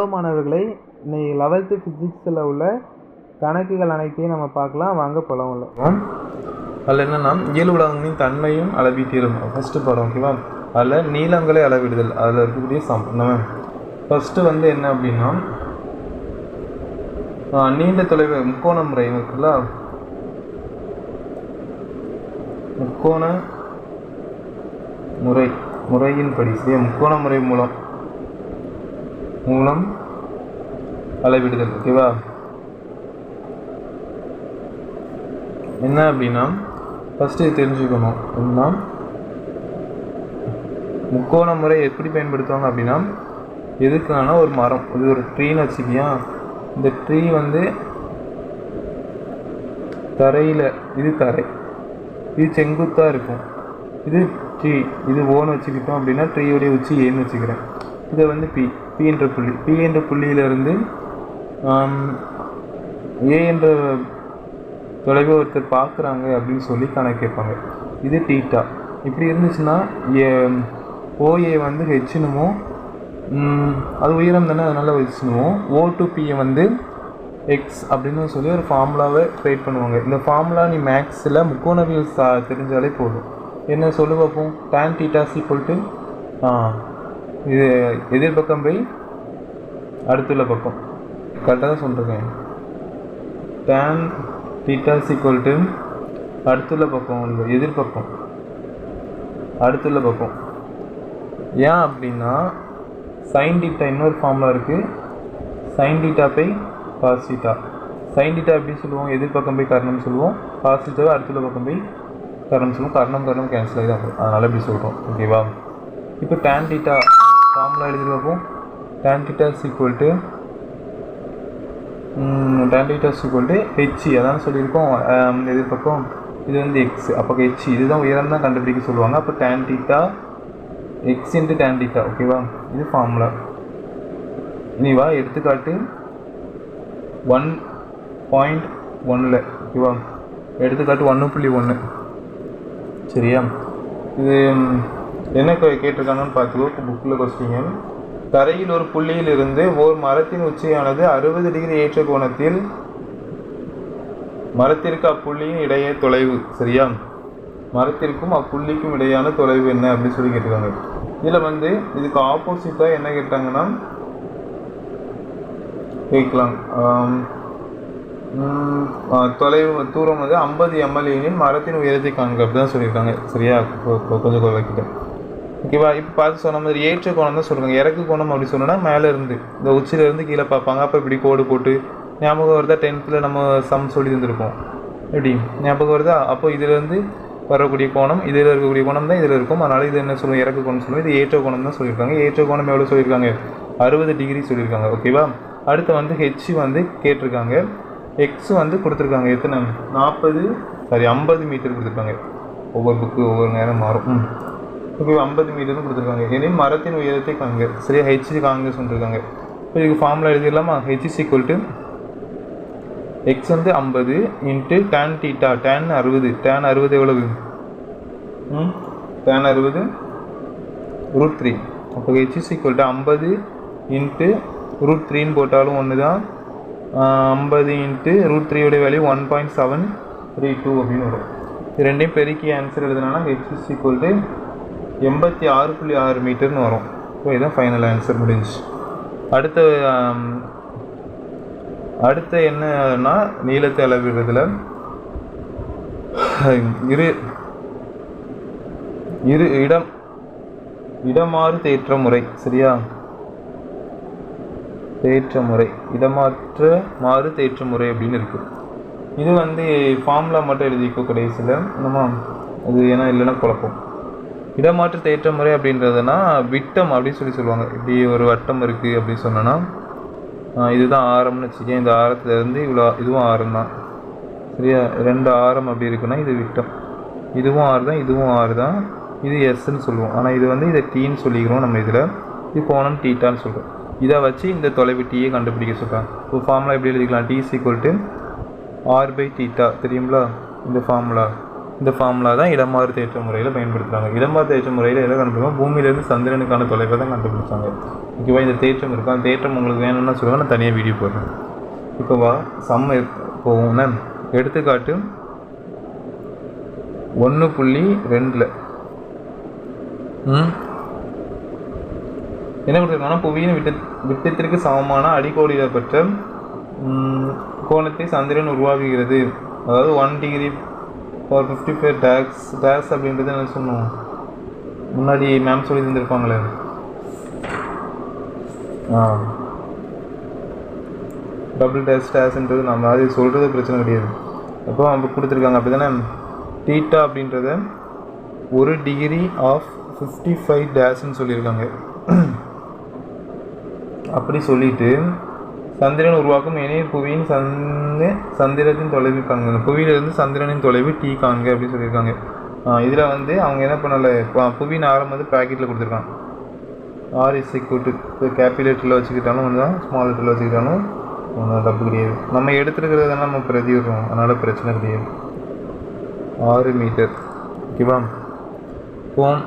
Hello மாணவர்களே இன்னைக்கு eleventh ஃபிசிக்ஸில் உள்ள கணக்குகள் அனைத்தையும் நம்ம பார்க்கலாம். வாங்க படம் உள்ள. அதில் என்னென்னா இயல் உலகங்களின் தன்மையும் அளவீட்டியலும் ஃபஸ்ட்டு படம் ஓகேவா அதில் நீளங்களை அளவிடுதல். அதில் இருக்கக்கூடிய சம் நம்ம ஃபஸ்ட்டு வந்து என்ன அப்படின்னா நீண்ட தொலைவு முக்கோண முறை இருக்குல்ல? முக்கோண முறை முறையின்படி சரியா? முக்கோண முறை மூலம். மூலம் அளவிடுதல் ஓகேவா என்ன அப்படின்னா ஃபஸ்ட்டு இது தெரிஞ்சுக்கணும். அப்படின்னா முக்கோண முறை எப்படி பயன்படுத்துவாங்க அப்படின்னா எதுக்கான ஒரு மரம் இது ஒரு ட்ரீன்னு வச்சுக்கியா? இந்த ட்ரீ வந்து தரையில் இது தரை. இது செங்குத்தாக இருக்கும். இது ட்ரீ இது ஓன்னு வச்சுக்கிட்டோம் அப்படின்னா ட்ரீயோடைய உச்சி ஏன்னு வச்சுக்கிறேன். இதை வந்து பி பி என்ற புள்ளி பி என்ற புள்ளியிலிருந்து ஏ என்ற தொலைவை ஒருத்தர் பார்க்குறாங்க அப்படின்னு சொல்லி கணக்கு கேட்பாங்க. இது டீட்டா இப்படி இருந்துச்சுன்னா ஓஏ வந்து ஹெச்னுமோ அது உயரம் தானே அதனால் ஹெச்னுமோ ஓ டு பியை வந்து எக்ஸ் அப்படின்னு சொல்லி ஒரு ஃபார்முலாவை க்ரியேட் பண்ணுவாங்க. இந்த ஃபார்முலா நீ மேக்ஸில் முக்கோணவியல் சா தெரிஞ்சாலே போதும். என்ன சொல்லு பார்ப்போம்? டேன் டீட்டாஸ் ஈக்குவல் டு இது எதிர் இது எதிர்பக்கம் அடுத்துள்ள பக்கம். கரெக்டாக தான் சொல்லிருக்கேன் டேன் theta is டு அடுத்துள்ள பக்கம் இல்லை எதிர்பக்கம் அடுத்துள்ள பக்கம். ஏன் அப்படின்னா சைன் டீட்டா இன்னொரு ஃபார்முலா இருக்குது sine theta by cos theta. Sin எப்படி சொல்லுவோம்? எதிர்பக்கம் போய் கரணம்னு சொல்லுவோம். Cos theta அடுத்துள்ள பக்கம் போய் கரணம்னு சொல்லுவோம். கரணம் கரணம் கேன்சல் ஆகி தான் அதனால் இப்படி சொல்கிறோம் ஓகேவா இப்போ டேன் டீட்டா ஃபார்முலா எழுதி பார்ப்போம் tan theta is equal to tan theta is equal to அதான் சொல்லியிருக்கோம். எதிர்பக்கம் இது வந்து எக்ஸ் அப்போ ஹெச் இதுதான் உயரம் தான் கண்டுபிடிக்க சொல்லுவாங்க. அப்போ tan theta X into tan theta ஓகேவா இது ஃபார்முலா இனி வா எடுத்துக்காட்டு ஒன் பாயிண்ட் ஒன்னில் ஓகேவா எடுத்துக்காட்டு ஒன்று புள்ளி ஒன்று சரியா? இது என்ன கேட்டிருக்காங்கன்னு பார்த்துக்கோ. புக்கில் கொஸ்டின் தரையில் ஒரு புள்ளியில் இருந்து ஓர் மரத்தின் உச்சியானது அறுபது டிகிரி ஏற்ற கோணத்தில் மரத்திற்கு அப்புள்ளியின் இடையே தொலைவு. சரியா? மரத்திற்கும் அப்புள்ளிக்கும் இடையான தொலைவு என்ன அப்படின்னு சொல்லி கேட்டிருக்காங்க. இதில் வந்து இதுக்கு ஆப்போசிட்டாக என்ன கேட்டாங்கன்னா கேட்கலாம். தொலைவு தூரம் வந்து ஐம்பது எம்எல்ஏனின் மரத்தின் உயரத்தை காண்க. அப்படி தான் சொல்லியிருக்காங்க. சரியா? கொஞ்சம் வைக்கிட்டேன் ஓகேவா இப்போ பார்த்து சொன்ன மாதிரி ஏற்ற கோணம் தான் சொல்லுவாங்க இறக்கு கோணம் அப்படி சொன்னோன்னா மேலே இருந்து இந்த உச்சியில இருந்து கீழே பார்ப்பாங்க. அப்போ இப்படி கோடு போட்டு ஞாபகம் வருதா? டென்த்தில் நம்ம சம் சொல்லி இருந்திருப்போம் எப்படி? ஞாபகம் வருதா? அப்போ இதுலேருந்து வரக்கூடிய கோணம் இதில் இருக்கக்கூடிய கோணம் தான் இதில் இருக்கும். அதனால் இது என்ன சொல்லுவோம்? இறக்கு கோணம் சொல்லுவோம். இது ஏற்ற கோணம் தான் சொல்லியிருக்காங்க. ஏற்ற கோணம் எவ்வளோ சொல்லியிருக்காங்க? அறுபது டிகிரி சொல்லியிருக்காங்க. ஓகேவா அடுத்து வந்து ஹெச் வந்து கேட்டிருக்காங்க. எக்ஸ் வந்து கொடுத்துருக்காங்க. எத்தனை? நாற்பது சாரி ஐம்பது மீட்டர் கொடுத்துருக்காங்க. ஒவ்வொரு புக்கு ஒவ்வொரு நேரம் மாறும். இப்போ ஐம்பது மீட்டர்னு கொடுத்துருக்காங்க. எனில் மரத்தின் உயரத்தை காங்க சரியா? ஹெச்சி காங்க சொல்லியிருக்காங்க இப்போ இதுக்கு formula எழுதிடலாமா? H is equal to X வந்து ஐம்பது இன்ட்டு டேன் டீட்டா டேன் அறுபது. டேன் அறுபது எவ்வளவு? ம்? டேன் அறுபது ரூட் த்ரீ அப்போ ஹெச் இஸ் ஈக்குவல் டு ஐம்பது இன்ட்டு ரூட் த்ரீன்னு போட்டாலும் ஒன்று தான் ஐம்பது into root த்ரீயோடைய value one point seven three two அப்படின்னு வரும். இது ரெண்டையும் பெருக்கி ஆன்சர் எழுதுனா ஹெச் இஸ் ஈக்குவல் டு எண்பத்தி ஆறு புள்ளி ஆறு மீட்டர்னு வரும். ஸோ இதுதான் ஃபைனல் ஆன்சர் முடிஞ்சு அடுத்த அடுத்து அடுத்த என்னன்னா நீளத்தை அளவிடுறதுல இரு இரு இடம் இடமாறு தேற்ற முறை சரியா? தேற்ற முறை இடமாற்ற மாறு தேற்ற முறை அப்படின்னு இருக்கு. இது வந்து ஃபார்முலா மட்டும் எழுதிக்கோ கடைசியில். நம்ம அது ஏன்னா இல்லைன்னா குழப்பம். இடமாற்று தேற்ற முறை அப்படின்றதுனா விட்டம் அப்படின்னு சொல்லி சொல்லுவாங்க. இப்படி ஒரு வட்டம் இருக்குது அப்படின்னு சொன்னோன்னா இதுதான் ஆரம்னு வச்சுக்கேன் இந்த ஆரத்துலேருந்து இவ்வளோ இதுவும் ஆரம் தான். சரியா? ரெண்டு ஆரம் அப்படி இருக்குன்னா இது விட்டம். இதுவும் ஆறு தான் இதுவும் ஆறு தான். இது எஸ்ன்னு சொல்லுவோம். ஆனால் இது வந்து இதை டீன்னு சொல்லிக்கிறோம் நம்ம இதில். இது கோணம் டீட்டான்னு சொல்கிறோம் இதை வச்சு இந்த தொலைவு டீயை கண்டுபிடிக்க சொல்கிறாங்க இப்போ ஃபார்முலா எப்படி எழுதிக்கலாம்? T equal to R by theta தெரியுங்களா இந்த ஃபார்முலா இந்த ஃபார்முலா தான் இடமாறு தேற்ற முறையில் பயன்படுத்துகிறாங்க இடமாறு தேற்ற முறையில் எதை கண்டுபிடிக்கும் பூமியிலேருந்து சந்திரனுக்கான தொலைவை தான் கண்டுபிடிச்சாங்க. ஓகேவா இந்த தேற்றம் இருக்கா? அந்த தேற்றம் உங்களுக்கு வேணும்னா சொல்லுங்கள் நான் தனியாக வீடியோ போடுறேன். இப்போ வா சம்ம போவோம்னா எடுத்துக்காட்டு ஒன்று புள்ளி ரெண்டில். என்ன கொடுத்துருக்காங்கன்னா புவியின் விட்ட விட்டத்திற்கு சமமான அடிக்கோடியில் பெற்ற கோணத்தை சந்திரன் உருவாக்குகிறது. அதாவது one degree for fifty five tags tags அப்படின்றது என்ன சொன்னோம். முன்னாடி மேம் சொல்லி தந்திருப்பாங்களே ஆ டபுள் டேஸ் டேஸ்ன்றது நம்ம அது சொல்கிறது பிரச்சனை கிடையாது. அப்போ அவங்க கொடுத்துருக்காங்க அப்படி தானே டீட்டா அப்படின்றத ஒரு டிகிரி ஆஃப் ஃபிஃப்டி ஃபைவ் டேஸ்ன்னு சொல்லியிருக்காங்க. அப்படி சொல்லிட்டு சந்திரன் உருவாக்கும் இணைய புவியின் சந்த சந்திரத்தின் தொலைவு காண்க புவியிலிருந்து சந்திரனின் தொலைவு டீ காண்க அப்படின்னு சொல்லியிருக்காங்க. இதில் வந்து அவங்க என்ன பண்ணலை புவியின் ஆரம் வந்து ப்ராக்கெட்டில் கொடுத்துருக்காங்க. ஆர் இஸ் கூட்டு இப்போ கேபிலேட்டரில் வச்சுக்கிட்டாலும் வந்து ஸ்மால் லெட்டரில் வச்சுக்கிட்டாலும் ஒன்றும் தப்பு கிடையாது. நம்ம எடுத்துருக்கிறது நம்ம பிரதிடுறோம் அதனால் பிரச்சனை கிடையாது. ஆறு மீட்டர் ஓகேவா போம்.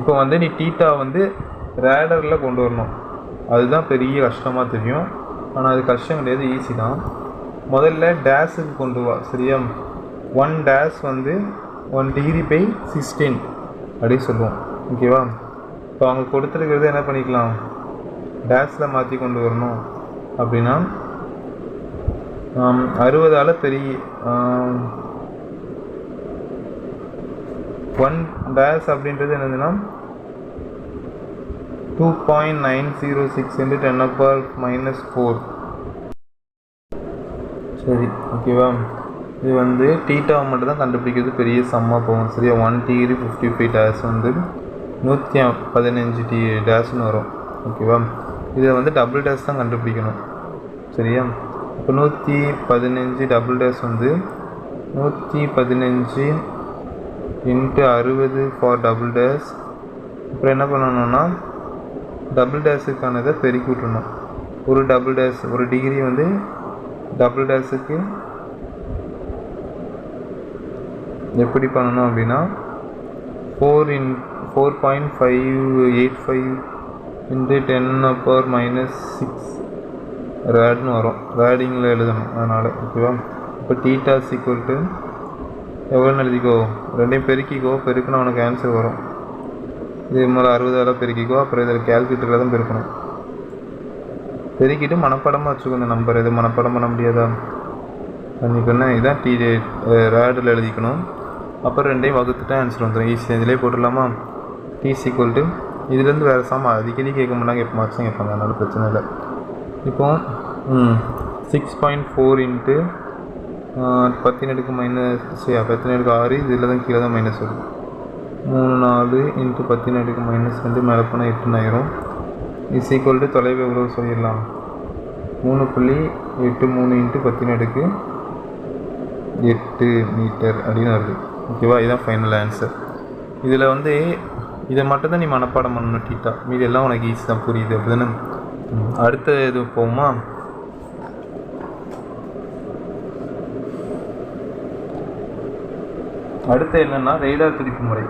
இப்போ வந்து நீ டீட்டா வந்து ரேடரில் கொண்டு வரணும். அதுதான் பெரிய கஷ்டமாக தெரியும். ஆனால் அது கஷ்டம் கிடையாது ஈஸி தான். முதல்ல டேஸுக்கு கொண்டு வா சரியா? ஒன் டேஸ் வந்து ஒன் டிகிரி பை சிக்ஸ்டீன் அப்படின்னு சொல்லுவோம். ஓகேவா இப்போ அவங்க கொடுத்துருக்கிறது என்ன பண்ணிக்கலாம்? டேஸில் மாற்றி கொண்டு வரணும். அப்படின்னா அறுபதால் பெரிய ஒன் டேஸ் அப்படின்றது என்னதுன்னா two point nine zero six into ten power minus four சரி ஓகேவா இது வந்து டீட்டாவை மட்டும் தான் கண்டுபிடிக்கிறது. பெரிய சம்மா போகும். சரியா? One degree fifty five days வந்து நூற்றி பதினஞ்சு டி டேஷ்னு வரும். ஓகேவா இதை வந்து டபுள் டேஷ் தான் கண்டுபிடிக்கணும். சரியா? இப்போ நூற்றி பதினஞ்சு டபுள் டேஷ் வந்து நூற்றி பதினஞ்சு இன்ட்டு அறுபது ஃபார் டபுள் டேஷ் அப்புறம் என்ன பண்ணணும்னா டபுள் டேஷுக்கானதை பெருக்கி விட்டுணும் ஒரு டபுள் டேஷ் ஒரு டிகிரி வந்து டபுள் டேஷுக்கு எப்படி பண்ணணும் அப்படின்னா four in four point five eight five into ten power minus six ரேட்னு வரும். ரேடிங்கில் எழுதணும் அதனால் ஓகேவா இப்போ டீட்டாஸ் ஈக்குவல் டு எவ்வளோன்னு எழுதிக்கோ? ரெண்டையும் பெருக்கிக்கோ பெருக்குன்னு உனக்கு ஆன்சர் வரும். இது மேலே அறுபதாயிரம் பெருக்கிக்கோ அப்புறம் இதில் கேல்குலேட்டரில் தான் பெருக்கணும். பெருக்கிட்டு மனப்பாடமாக வச்சுக்கோ இந்த நம்பர் எது மனப்பாடம் பண்ண முடியாதா? பண்ணிக்கணும் இதான் டி ரேடில் எழுதிக்கணும். அப்புறம் ரெண்டையும் வகுத்துட்டா ஆன்சர் வந்துடும் ஈஸியாக இதிலே போட்டுடலாமா? டி சீக்குவல் டு இதுலேருந்து வேறு சாமா அடிக்கடி கேட்க மாட்டாங்க. எப்போ மார்க்ஸும் கேட்பாங்க. அதனால் பிரச்சனை இல்லை. இப்போ சிக்ஸ் பாயிண்ட் ஃபோர் இன்ட்டு பத்தினடுக்கு மைனஸ் சரி ஆறு இதில் தான் கீழே தான் மைனஸ் வரும். மூணு நாலு இன்ட்டு பத்தின் அடுக்கு மைனஸ் ரெண்டு மேலே போனால் எட்டுனாயிரம். இஸ் ஈக்குவல் டு தொலைவு எவ்வளோ சொல்லிடலாம்? மூணு புள்ளி எட்டு மூணு இன்ட்டு பத்தின் அடுக்கு எட்டு மீட்டர் அப்படின்னு வருது. ஓகேவா இதுதான் ஃபைனல் ஆன்சர் இதில் வந்து இதை மட்டும் தான் நீ மனப்பாடம் பண்ணணும் டீட்டா. மீது எல்லாம் உனக்கு ஈஸி தான் புரியுது அப்படின்னு அடுத்த இது போகுமா? அடுத்து என்னன்னா ரெய்டார் துடிப்பு முறை.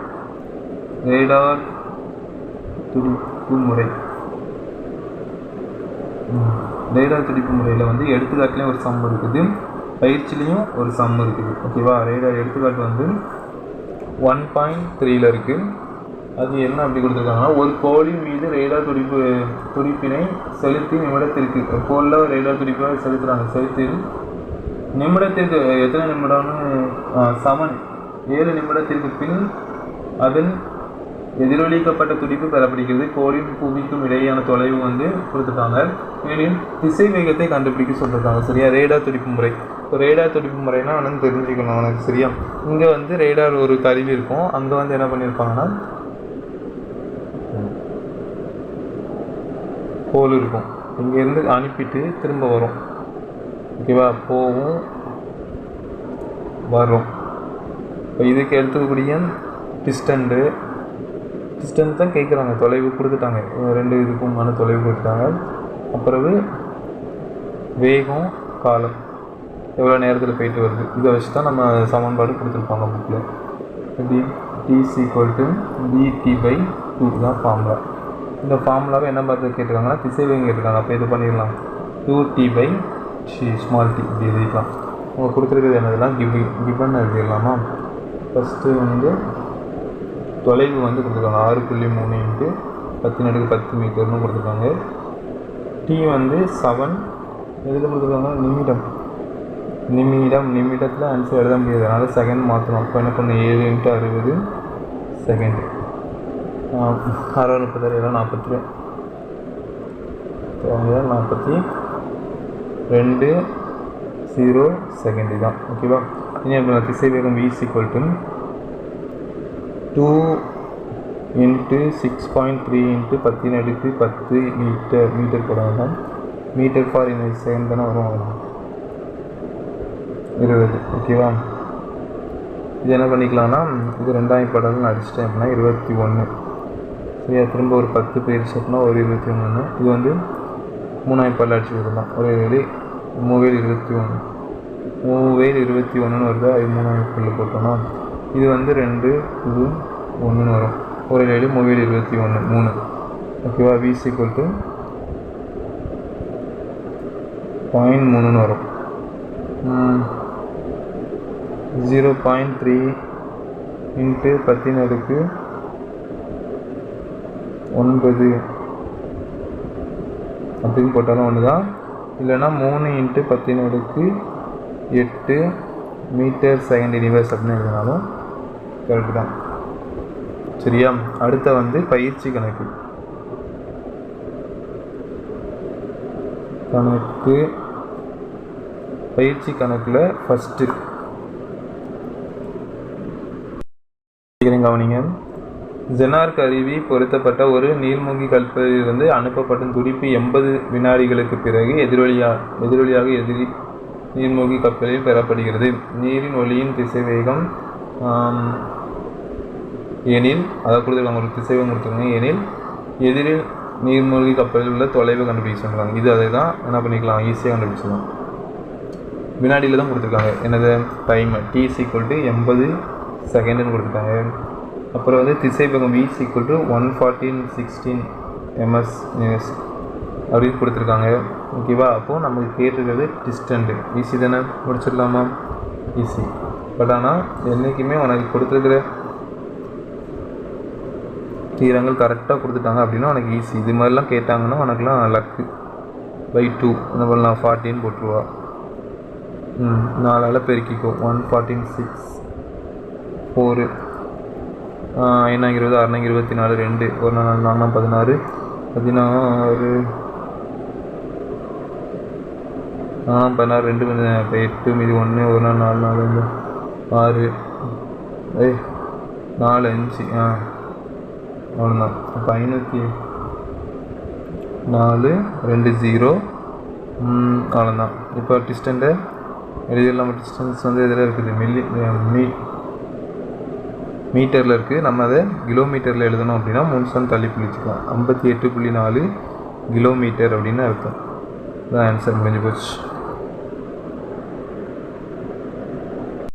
ரேடார் துடிப்பு முறை ரேடார் துடிப்பு முறையில் வந்து எடுத்துக்காட்டுலேயும் ஒரு சம் இருக்குது. பயிற்சிலையும் ஒரு சம் இருக்குது. ஓகேவா ரேடார் எடுத்துக்காட்டு வந்து ஒன் பாயிண்ட் த்ரீல இருக்குது அது என்ன அப்படி கொடுத்துருக்காங்கன்னா ஒரு கோளின் மீது ரேடார் துடிப்பு துடிப்பினை செலுத்தி நிமிடத்திற்கு கோலில் ரேடார் துடிப்பாக செலுத்துகிறாங்க செலுத்தி நிமிடத்திற்கு எத்தனை நிமிடம்னு சமன் ஏழு நிமிடத்திற்கு பின் அதன் எதிரொலிக்கப்பட்ட துடிப்பு பெறப்படுகிறது. கோளின் புவிக்கும் இடையேயான தொலைவு வந்து கொடுத்துருக்காங்க மேலும் திசை வேகத்தை கண்டுபிடிக்க சொல்லிருக்காங்க. சரியா? ரேடா துடிப்பு முறை. இப்போ ரேடார் துடிப்பு முறைனா வந்து தெரிஞ்சுக்கணும் உனக்கு சரியா? இங்கே வந்து ரேடார் ஒரு கருவி இருக்கும். அங்கே வந்து என்ன பண்ணியிருப்பாங்கன்னா கோல் இருக்கும். இங்கேருந்து அனுப்பிட்டு திரும்ப வரும். ஓகேவா போகும் வரும். இப்போ இதுக்கு எடுத்துக்கக்கூடிய டிஸ்டன்ட்டு டிஸ்டன்ஸ் தான் கேட்குறாங்க. தொலைவு கொடுத்துட்டாங்க. ரெண்டு இதுக்குமான தொலைவு கொடுத்துட்டாங்க. அப்புறவு வேகம் காலம். எவ்வளோ நேரத்தில் போயிட்டு வருது? இதை வச்சு தான் நம்ம சமன்பாடு கொடுத்துருப்பாங்க புக்கில் எப்படி T equal to PD by two தான் ஃபார்முலா இந்த ஃபார்முலாவை என்ன பார்த்து கேட்டிருக்காங்கன்னா திசைவேகம் கேட்டிருக்காங்க. அப்போ இது பண்ணிடலாம். Two T by C small T இப்படி எழுதிக்கலாம். அவங்க கொடுத்துருக்கிறது என்னதுலாம் கிபி கிபன் எழுதிடலாமா? ஃபஸ்ட்டு வந்து தொலைவு வந்து கொடுத்துருக்காங்க. ஆறு புள்ளி மூணு இன்ட்டு பத்து நடுக்கு பத்து மீட்டர்னு கொடுத்துருக்காங்க. டி வந்து செவன் எதில் கொடுத்துருக்காங்க? நிமிடம். நிமிடம் நிமிடத்தில் ஆன்சர் எழுத முடியாது. அதனால் செகண்ட் மாற்றணும் அப்போ என்ன பண்ணு ஏழு இன்ட்டு அறுபது செகண்ட் அறுபது முப்பத்தாறு ஏழு நாற்பத்தி ரெண்டு. நாற்பத்தி ரெண்டு ஜீரோ செகண்ட் தான். ஓகேவா இனி இப்போ திசை வேகம் equal to two into six point three into பத்தின் அடுக்கு பத்து மீட்டர் மீட்டர் போடாங்க மீட்டர் ஃபார் இந்த செகண்ட் தானே வரும் இருபது ஓகேவா இது என்ன பண்ணிக்கலாம்னா இது ரெண்டாயிரம் படம் அடிச்சிட்டேன் அப்படின்னா இருபத்தி ஒன்று சரியா? திரும்ப ஒரு பத்து போயிடுச்சு அப்படின்னா ஒரு இருபத்தி ஒன்று இது வந்து மூணாயிரம் பல்ல அடிச்சு விடலாம் ஒரு ஏழு மூவேல் இருபத்தி ஒன்று மூவேல் இருபத்தி ஒன்றுன்னு வருது? அது மூணாயிரம் பல்லு போட்டோம்னா. இது வந்து ரெண்டு இது ஒன்றுன்னு வரும். ஒரு ஏழு மூவியில் இருபத்தி ஒன்று மூணு. ஓகேவா வி? ஈக்குவல் டு பாயிண்ட் மூணுன்னு வரும். ஜீரோ பாயிண்ட் த்ரீ இன்ட்டு பத்தின் அடுக்கு ஒன்பது. அப்படின்னு போட்டாலும் ஒன்று தான் இல்லைன்னா மூணு இன்ட்டு பத்தின் அடுக்கு எட்டு மீட்டர் செகண்ட் யூனிவர்ஸ் அப்படின்னு எழுதினாலும் கரெக்டு தான் சரியா? அடுத்த வந்து பயிற்சி கணக்கு. கணக்கு. பயிற்சி கணக்கில் ஃபஸ்ட்டு கவனிங்க? ஜெனார் கருவி பொருத்தப்பட்ட ஒரு நீர்மூழ்கி கல்பதிலிருந்து அனுப்பப்படும் துடிப்பு எண்பது வினாடிகளுக்கு பிறகு எதிரொலியா எதிரொலியாக எதிரி நீர்மூழ்கி கப்பலில் பெறப்படுகிறது. நீரின் ஒளியின் திசைவேகம் எனில் அதை கொடுத்துருக்காங்க ஒரு திசைவம் கொடுத்துருக்காங்க. எனில் எதிரில் நீர்மூழ்கி கப்பலில் உள்ள தொலைவை கண்டுபிடிக்க சொல்கிறாங்க இது அதை தான் என்ன பண்ணிக்கலாம்? ஈஸியாக கண்டுபிடிச்சிடலாம். வினாடியில் தான் கொடுத்துருக்காங்க. என்னது? டைம் டி ஈக்குவல் டு எண்பது செகண்டுன்னு கொடுத்துருக்காங்க. அப்புறம் வந்து திசைப்பகம் V equal to one fourteen sixteen MS news அப்படின்னு கொடுத்துருக்காங்க. ஓகேவா அப்போது நமக்கு கேட்டிருக்கிறது டிஸ்டன்ட்டு ஈஸி தானே? முடிச்சிடலாமா? ஈஸி பட் ஆனால் என்றைக்குமே உனக்கு கொடுத்துருக்குற தீரங்கள் கரெக்டாக கொடுத்துட்டாங்க அப்படின்னா உனக்கு ஈஸி இது மாதிரிலாம் கேட்டாங்கன்னா உனக்குலாம் லக்கு பை டூ என்ன பண்ணலாம் ஃபார்ட்டின்னு போட்டுருவா. ம் நாலால் பெருக்கிக்கோ. ஒன் ஃபார்ட்டின் சிக்ஸ் ஃபோரு ஐநாங்க இருபது அறுநூங்க இருபத்தி நாலு ரெண்டு. ஒரு நாள் நாலாம் பதினாறு. பதினாறு. ஆ பதினாறு ரெண்டு கொஞ்சம் இப்போ எட்டு மீதி ஒன்று ஒரு நாள் நாலு நாலு ஆறு. ஏய் நாலு அஞ்சு. ஆ. அவ்வளோதான் இப்போ ஐநூற்றி நாலு ரெண்டு ஜீரோ அவ்வளோதான் இப்போ டிஸ்டண்ட்டை நம்ம டிஸ்டன்ஸ் வந்து இதில் இருக்குது? மில்லி மீ மீட்டரில் இருக்குது நம்ம அதை கிலோமீட்டரில் எழுதணும் அப்படின்னா மூணு தள்ளி பிடிச்சிக்கலாம் ஐம்பத்தி எட்டு புள்ளி நாலு கிலோமீட்டர் அப்படின்னு அர்த்தம். தான் ஆன்சர் முடிஞ்சு போச்சு.